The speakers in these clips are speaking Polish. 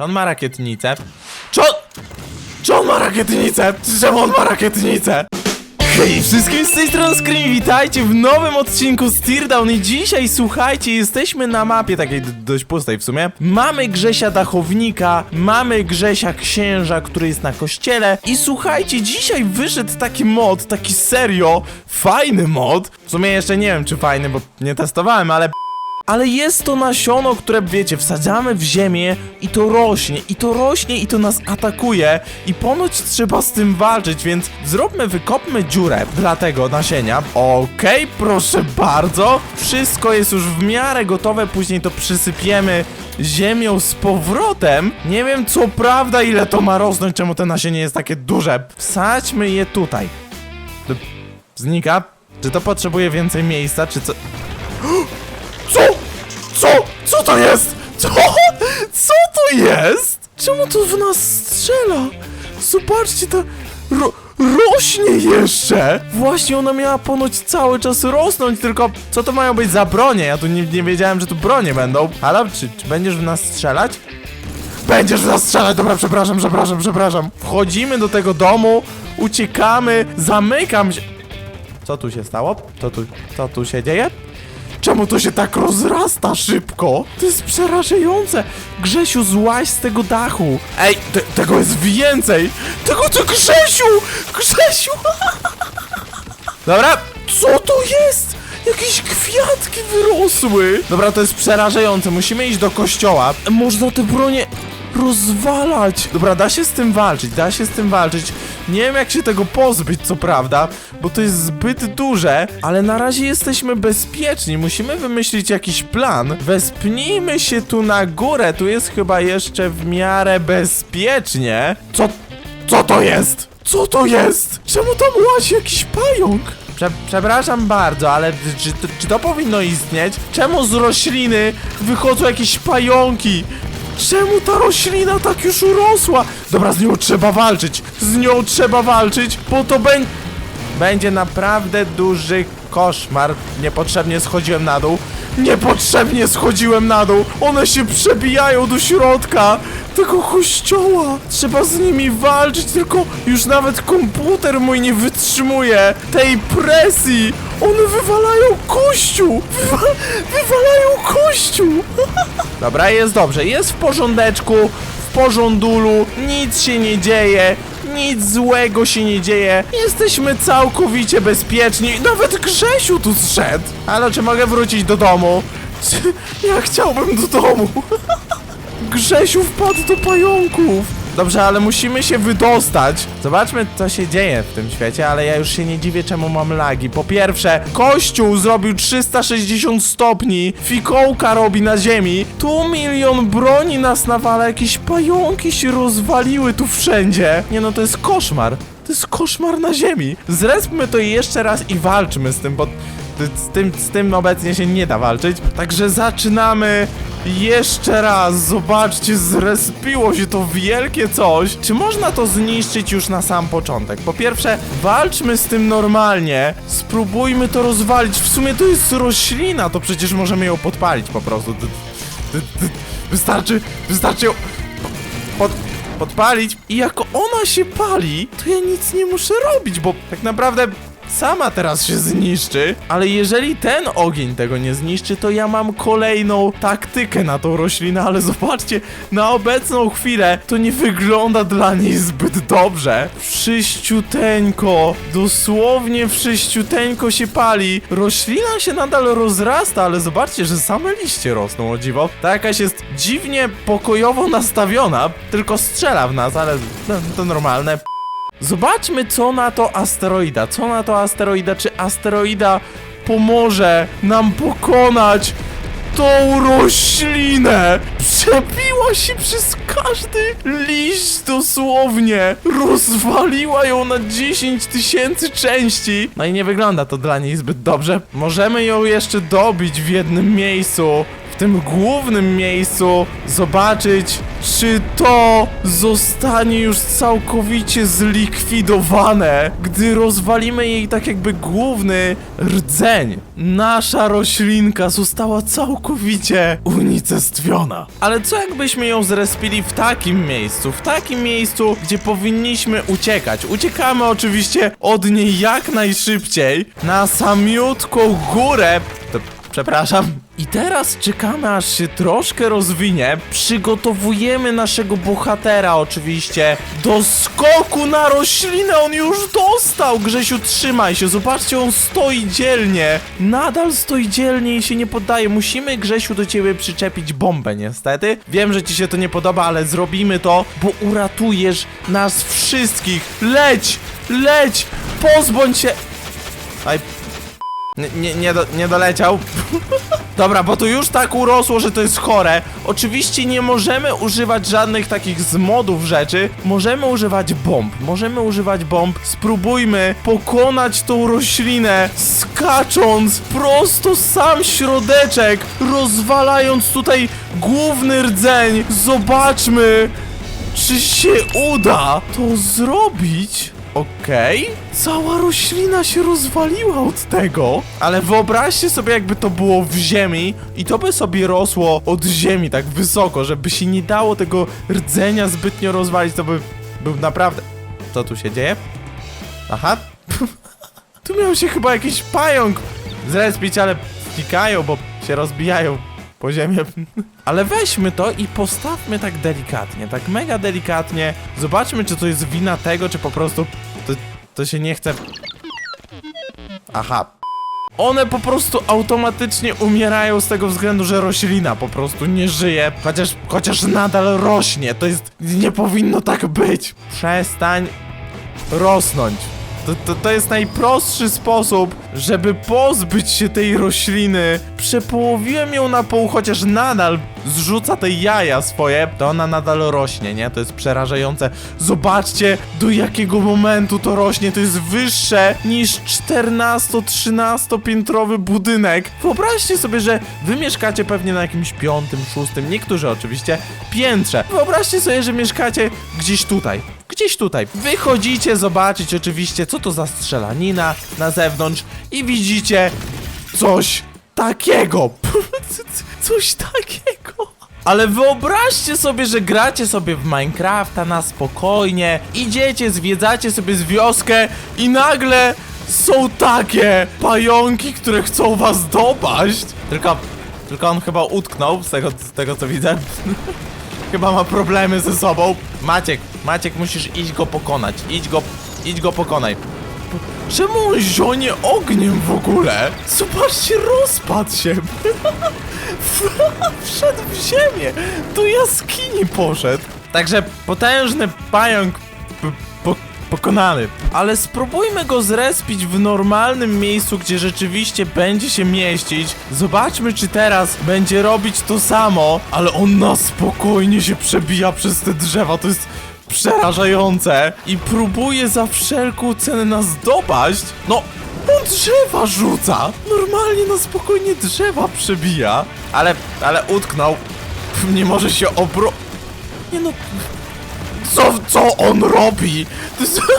Czy on ma rakietnicę? Czy on... Czy on ma rakietnicę? Czemu on ma rakietnicę? Hej wszystkim z tej strony Scream, witajcie w nowym odcinku z Teardown i dzisiaj słuchajcie, jesteśmy na mapie takiej dość pustej w sumie. Mamy Grzesia Dachownika, mamy Grzesia Księża, który jest na kościele i słuchajcie, dzisiaj wyszedł taki mod, taki serio, fajny mod. W sumie jeszcze nie wiem czy fajny, bo nie testowałem, ale ale jest to nasiono, które wiecie, wsadzamy w ziemię i to rośnie, i to rośnie, i to nas atakuje. I ponoć trzeba z tym walczyć, więc zróbmy, wykopmy dziurę dla tego nasienia. Okej, proszę bardzo. Wszystko jest już w miarę gotowe, później to przysypiemy ziemią z powrotem. Nie wiem co prawda ile to ma rosnąć, czemu to nasienie jest takie duże. Wsadźmy je tutaj. Znika? Czy to potrzebuje więcej miejsca, czy? Co? Co? Co to jest? Co? Co to jest? Czemu to w nas strzela? Zobaczcie, to ro rośnie jeszcze! Właśnie ona miała ponoć cały czas rosnąć, tylko co to mają być za bronie? Ja tu nie, nie wiedziałem, że tu bronie będą. Halo, czy, czy będziesz w nas strzelać? Będziesz w nas strzelać! Dobra, przepraszam, przepraszam, przepraszam. Wchodzimy do tego domu, uciekamy, zamykam się... Co tu się stało? Co tu, co tu się dzieje? Czemu to się tak rozrasta szybko? To jest przerażające! Grzesiu, złaź z tego dachu! Ej, te, tego jest więcej! Tego to Grzesiu! Grzesiu! Dobra, co to jest? Jakieś kwiatki wyrosły! Dobra, to jest przerażające, musimy iść do kościoła. Można te bronie rozwalać! Dobra, da się z tym walczyć, da się z tym walczyć. Nie wiem jak się tego pozbyć, co prawda, bo to jest zbyt duże, ale na razie jesteśmy bezpieczni. Musimy wymyślić jakiś plan. Wespnijmy się tu na górę, tu jest chyba jeszcze w miarę bezpiecznie. Co, co to jest? Co to jest? Czemu tam łazi jakiś pająk? Prze przepraszam bardzo, ale czy, czy, czy to powinno istnieć? Czemu z rośliny wychodzą jakieś pająki? Czemu ta roślina tak już urosła? Dobra, z nią trzeba walczyć. Z nią trzeba walczyć, bo to będzie... Będzie naprawdę duży koszmar. Niepotrzebnie schodziłem na dół. Niepotrzebnie schodziłem na dół. One się przebijają do środka tego kościoła. Trzeba z nimi walczyć, tylko już nawet komputer mój nie wytrzymuje tej presji. One wywalają kościół. Wywa wywalają kościół. Dobra, jest dobrze. Jest w porządeczku. W porządulu. Nic się nie dzieje. Nic złego się nie dzieje. Jesteśmy całkowicie bezpieczni. Nawet Grzesiu tu zszedł. Ale czy mogę wrócić do domu? Ja chciałbym do domu. Grzesiu wpadł do pająków. Dobrze, ale musimy się wydostać. Zobaczmy, co się dzieje w tym świecie, ale ja już się nie dziwię, czemu mam lagi. Po pierwsze, kościół zrobił 360 stopni, fikołka robi na ziemi, tu milion broni nas nawala, jakieś pająki się rozwaliły tu wszędzie. Nie no, to jest koszmar. To jest koszmar na ziemi. Zrespmy to jeszcze raz i walczmy z tym, bo z tym, z tym obecnie się nie da walczyć. Także zaczynamy jeszcze raz. Zobaczcie, zrespiło się to wielkie coś. Czy można to zniszczyć już na sam początek? Po pierwsze, walczmy z tym normalnie. Spróbujmy to rozwalić. W sumie to jest roślina, to przecież możemy ją podpalić po prostu. Wystarczy, wystarczy ją pod, podpalić i jak ona się pali, to ja nic nie muszę robić, bo tak naprawdę sama teraz się zniszczy, ale jeżeli ten ogień tego nie zniszczy, to ja mam kolejną taktykę na tą roślinę, ale zobaczcie, na obecną chwilę to nie wygląda dla niej zbyt dobrze. Wszyściuteńko, dosłownie wszyściuteńko się pali. Roślina się nadal rozrasta, ale zobaczcie, że same liście rosną, o dziwo. Ta jakaś jest dziwnie pokojowo nastawiona, tylko strzela w nas, ale no, to normalne. Zobaczmy, co na to asteroida. Co na to asteroida? Czy asteroida pomoże nam pokonać tą roślinę? Przebiła się przez każdy liść dosłownie. Rozwaliła ją na 10 tysięcy części. No i nie wygląda to dla niej zbyt dobrze. Możemy ją jeszcze dobić w jednym miejscu. Tym głównym miejscu zobaczyć, czy to zostanie już całkowicie zlikwidowane, gdy rozwalimy jej tak jakby główny rdzeń. Nasza roślinka została całkowicie unicestwiona. Ale co jakbyśmy ją zrespili w takim miejscu, w takim miejscu, gdzie powinniśmy uciekać? Uciekamy oczywiście od niej jak najszybciej na samiutką górę. To, przepraszam. I teraz czekamy aż się troszkę rozwinie. Przygotowujemy naszego bohatera oczywiście do skoku na roślinę. On już dostał. Grzesiu, trzymaj się. Zobaczcie, on stoi dzielnie. Nadal stoi dzielnie i się nie poddaje. Musimy, Grzesiu, do ciebie przyczepić bombę, niestety. Wiem, że ci się to nie podoba, ale zrobimy to, bo uratujesz nas wszystkich. Leć! Leć! Pozbądź się... Aj, nie, nie, do, nie doleciał. Dobra, bo to już tak urosło, że to jest chore. Oczywiście nie możemy używać żadnych takich z modów rzeczy. Możemy używać bomb. Możemy używać bomb. Spróbujmy pokonać tą roślinę, skacząc prosto sam środeczek, rozwalając tutaj główny rdzeń. Zobaczmy, czy się uda to zrobić. Okej, cała roślina się rozwaliła od tego, ale wyobraźcie sobie jakby to było w ziemi i to by sobie rosło od ziemi tak wysoko, żeby się nie dało tego rdzenia zbytnio rozwalić, to by był naprawdę... Co tu się dzieje? Aha, tu miał się chyba jakiś pająk zrespić, ale znikają, bo się rozbijają po ziemię. Ale weźmy to i postawmy tak delikatnie, tak mega delikatnie. Zobaczmy, czy to jest wina tego, czy po prostu to, to się nie chce... Aha. One po prostu automatycznie umierają z tego względu, że roślina po prostu nie żyje, chociaż, chociaż nadal rośnie. To jest... nie powinno tak być. Przestań rosnąć. To, to, to jest najprostszy sposób, żeby pozbyć się tej rośliny. Przepołowiłem ją na pół, chociaż nadal zrzuca te jaja swoje, to ona nadal rośnie, nie? To jest przerażające. Zobaczcie, do jakiego momentu to rośnie. To jest wyższe niż 14-13 piętrowy budynek. Wyobraźcie sobie, że wy mieszkacie pewnie na jakimś piątym, szóstym, niektórzy oczywiście, piętrze. Wyobraźcie sobie, że mieszkacie gdzieś tutaj. Gdzieś tutaj. Wychodzicie zobaczyć oczywiście, co to za strzelanina na zewnątrz i widzicie coś takiego. coś takiego. Ale wyobraźcie sobie, że gracie sobie w Minecrafta na spokojnie, idziecie, zwiedzacie sobie z wioskę i nagle są takie pająki, które chcą was dopaść. Tylko, tylko on chyba utknął, z tego, z tego co widzę. Chyba ma problemy ze sobą. Maciek, Maciek, musisz iść go pokonać. Idź go, idź go pokonaj. Czemu on zionie ogniem w ogóle? Zobaczcie, rozpadł się. Wszedł w ziemię. Do jaskini poszedł. Także potężny pająk po pokonany. Ale spróbujmy go zrespić w normalnym miejscu, gdzie rzeczywiście będzie się mieścić. Zobaczmy, czy teraz będzie robić to samo, ale on na spokojnie się przebija przez te drzewa. To jest przerażające i próbuje za wszelką cenę nas dopaść. No, on drzewa rzuca! Normalnie na spokojnie drzewa przebija. Ale, ale utknął. Nie może się obro... Nie no... Co, co on robi? To jest...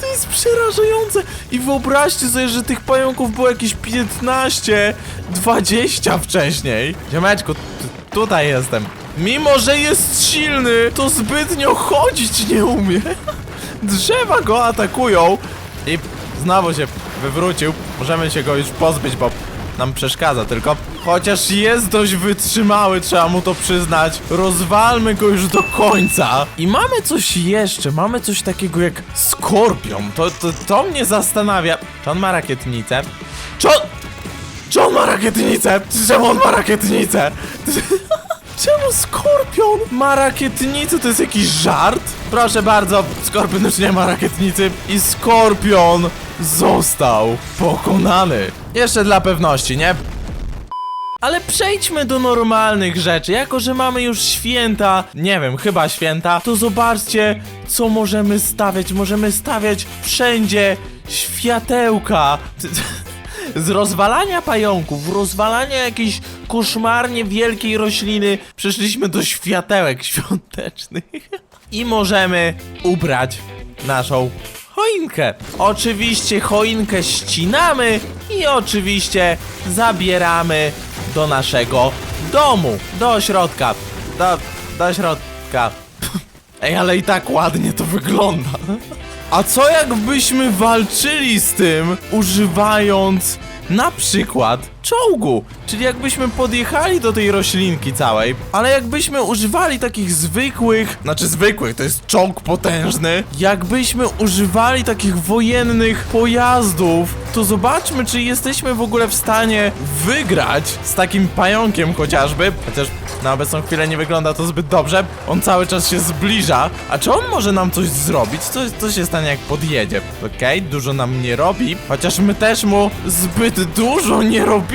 To jest przerażające! I wyobraźcie sobie, że tych pająków było jakieś 15, 20 wcześniej. Ziomeczku, tutaj jestem. Mimo, że jest silny, to zbytnio chodzić nie umie. Drzewa go atakują i znowu się wywrócił. Możemy się go już pozbyć, bo nam przeszkadza tylko. Chociaż jest dość wytrzymały, trzeba mu to przyznać. Rozwalmy go już do końca. I mamy coś jeszcze, mamy coś takiego jak skorpion. To, to, to mnie zastanawia. Czy on ma rakietnicę? Czy on... Czy on ma rakietnicę? Czemu on ma rakietnicę? Czemu Skorpion ma rakietnicę? To jest jakiś żart? Proszę bardzo, Skorpion już nie ma rakietnicy i Skorpion został pokonany. Jeszcze dla pewności, nie? Ale przejdźmy do normalnych rzeczy. Jako, że mamy już święta, nie wiem, chyba święta, to zobaczcie, co możemy stawiać. Możemy stawiać wszędzie światełka. Z rozwalania pająków, rozwalania jakiejś koszmarnie wielkiej rośliny, przeszliśmy do światełek świątecznych. I możemy ubrać naszą choinkę. Oczywiście choinkę ścinamy i oczywiście zabieramy do naszego domu, do środka, do, do środka. Ej, ale i tak ładnie to wygląda. A co jakbyśmy walczyli z tym, używając na przykład czołgu? Czyli jakbyśmy podjechali do tej roślinki całej, ale jakbyśmy używali takich zwykłych, znaczy zwykłych, to jest czołg potężny, jakbyśmy używali takich wojennych pojazdów, to zobaczmy, czy jesteśmy w ogóle w stanie wygrać z takim pająkiem chociażby, chociaż na obecną chwilę nie wygląda to zbyt dobrze. On cały czas się zbliża. A czy on może nam coś zrobić? Co, co się stanie jak podjedzie? Okej, dużo nam nie robi. Chociaż my też mu zbyt dużo nie robimy.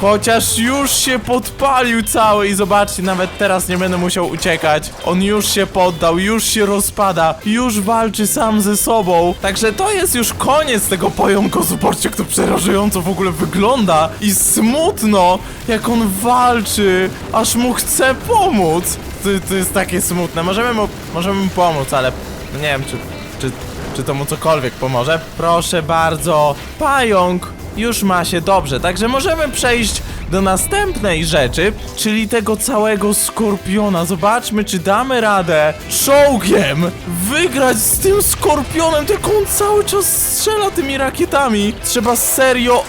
Chociaż już się podpalił cały i zobaczcie, nawet teraz nie będę musiał uciekać. On już się poddał, już się rozpada, już walczy sam ze sobą. Także to jest już koniec tego pająka. Zobaczcie, jak to przerażająco w ogóle wygląda. I smutno, jak on walczy, aż mu chce pomóc. To, to jest takie smutne. Możemy mu, możemy mu pomóc, ale nie wiem, czy, czy, czy to mu cokolwiek pomoże. Proszę bardzo, pająk już ma się dobrze, także możemy przejść do następnej rzeczy, czyli tego całego skorpiona. Zobaczmy, czy damy radę czołgiem wygrać z tym skorpionem, tylko on cały czas strzela tymi rakietami. Trzeba serio,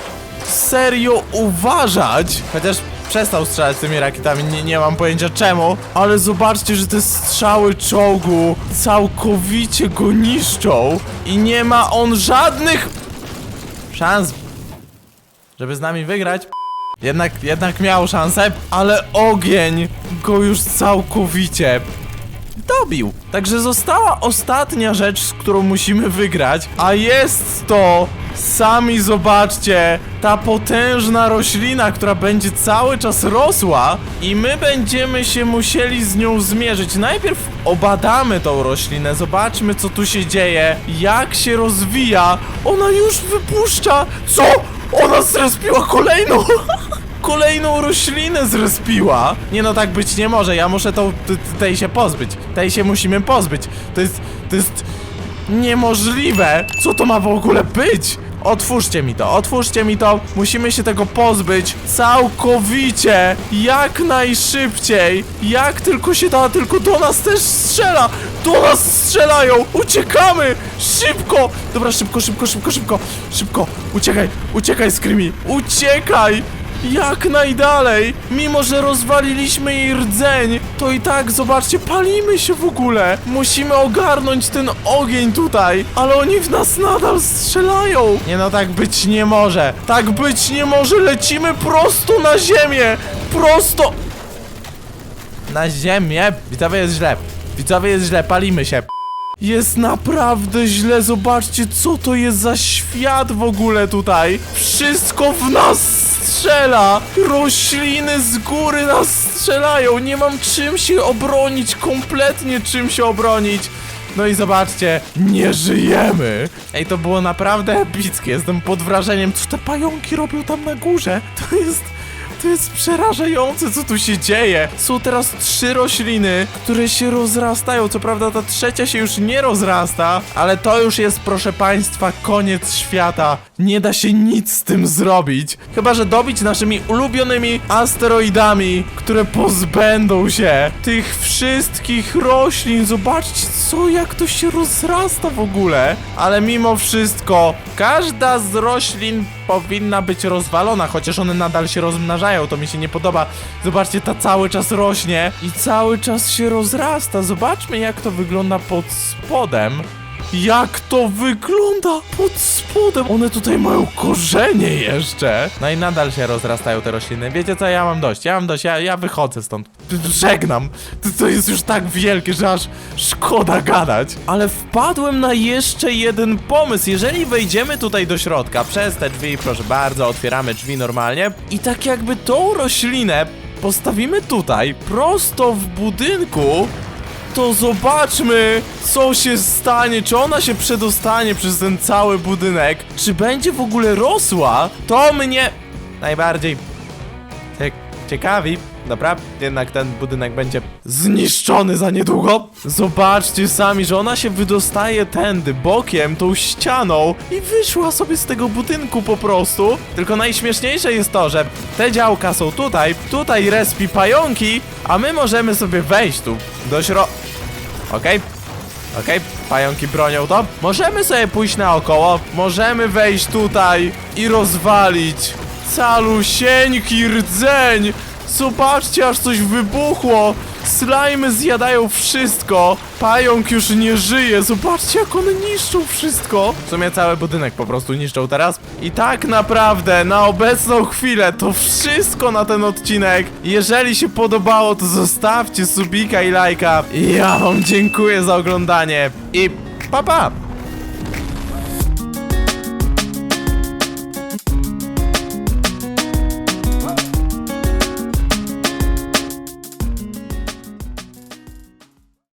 serio uważać. Chociaż przestał strzelać tymi rakietami, nie, nie mam pojęcia czemu, ale zobaczcie, że te strzały czołgu całkowicie go niszczą i nie ma on żadnych szans, żeby z nami wygrać. Jednak, jednak miał szansę, ale ogień go już całkowicie dobił. Także została ostatnia rzecz, z którą musimy wygrać, a jest to, sami zobaczcie, ta potężna roślina, która będzie cały czas rosła i my będziemy się musieli z nią zmierzyć. Najpierw obadamy tą roślinę, zobaczmy co tu się dzieje, jak się rozwija. Ona już wypuszcza... Co? Ona zrespiła kolejną... kolejną roślinę zrespiła. Nie no, tak być nie może. Ja muszę tą, tej się pozbyć. Tej się musimy pozbyć. To jest, to jest niemożliwe. Co to ma w ogóle być? Otwórzcie mi to, otwórzcie mi to. Musimy się tego pozbyć całkowicie. Jak najszybciej. Jak tylko się da, tylko do nas też strzela. Do nas strzelają. Uciekamy. Szybko. Dobra, szybko, szybko, szybko, szybko. Szybko. Uciekaj, uciekaj, Screamy. Uciekaj. Jak najdalej! Mimo, że rozwaliliśmy jej rdzeń, to i tak, zobaczcie, palimy się w ogóle! Musimy ogarnąć ten ogień tutaj, ale oni w nas nadal strzelają! Nie no, tak być nie może! Tak być nie może! Lecimy prosto na ziemię! Prosto... Na ziemię? Widzowie jest źle. Widzowie jest źle, palimy się. Jest naprawdę źle, zobaczcie co to jest za świat w ogóle tutaj. Wszystko w nas strzela. Rośliny z góry nas strzelają. Nie mam czym się obronić, kompletnie czym się obronić. No i zobaczcie, nie żyjemy. Ej, to było naprawdę epickie. Jestem pod wrażeniem, co te pająki robią tam na górze. To jest... To jest przerażające, co tu się dzieje. Są teraz trzy rośliny, które się rozrastają. Co prawda ta trzecia się już nie rozrasta, ale to już jest, proszę państwa, koniec świata. Nie da się nic z tym zrobić. Chyba, że dobić naszymi ulubionymi asteroidami, które pozbędą się tych wszystkich roślin. Zobaczcie, co, jak to się rozrasta w ogóle. Ale mimo wszystko, każda z roślin powinna być rozwalona, chociaż one nadal się rozmnażają, to mi się nie podoba. Zobaczcie, ta cały czas rośnie i cały czas się rozrasta. Zobaczmy, jak to wygląda pod spodem. Jak to wygląda pod spodem? One tutaj mają korzenie jeszcze. No i nadal się rozrastają te rośliny. Wiecie co, ja mam dość, ja mam dość, ja, ja wychodzę stąd. Żegnam. To, to jest już tak wielkie, że aż szkoda gadać. Ale wpadłem na jeszcze jeden pomysł. Jeżeli wejdziemy tutaj do środka, przez te drzwi, proszę bardzo, otwieramy drzwi normalnie i tak jakby tą roślinę postawimy tutaj, prosto w budynku, to zobaczmy, co się stanie. Czy ona się przedostanie przez ten cały budynek? Czy będzie w ogóle rosła? To mnie najbardziej cie ciekawi. Dobra, jednak ten budynek będzie zniszczony za niedługo. Zobaczcie sami, że ona się wydostaje tędy, bokiem, tą ścianą i wyszła sobie z tego budynku po prostu. Tylko najśmieszniejsze jest to, że te działka są tutaj, tutaj respi pająki, a my możemy sobie wejść tu do śro... Okej. Okej, pająki bronią to. Możemy sobie pójść naokoło, możemy wejść tutaj i rozwalić calusieńki rdzeń. Zobaczcie, aż coś wybuchło. Slajmy zjadają wszystko. Pająk już nie żyje. Zobaczcie, jak one niszczą wszystko. W sumie cały budynek po prostu niszczą teraz. I tak naprawdę, na obecną chwilę, to wszystko na ten odcinek. Jeżeli się podobało, to zostawcie subika i lajka. Ja wam dziękuję za oglądanie. I pa pa!